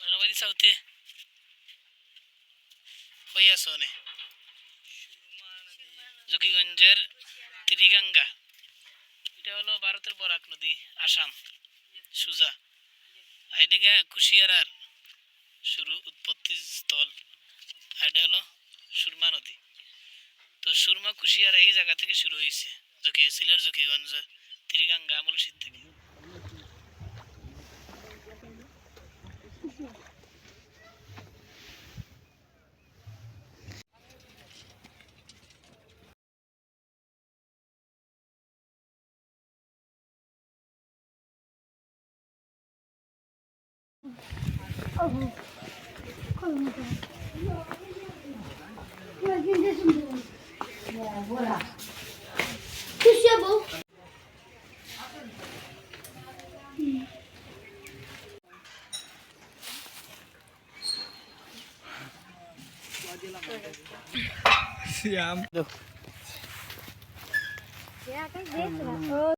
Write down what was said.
নবাদি সাউতে হইয়া শোনে জকিগঞ্জের ত্রিগঙ্গা এটা হলো ভারতের বরাক নদী আসাম সুজা এদিকে কুশিয়ারার শুরু উৎপত্তি স্থল এটা হলো সুরমা নদী তো সুরমা কুশিয়ারা এই জায়গা থেকে শুরু হয়েছে জকি সিলেট জকিগঞ্জ ত্রিগঙ্গা আমলশীত থেকে Que Chegou. Siam. Tuh. Ya kan gitu.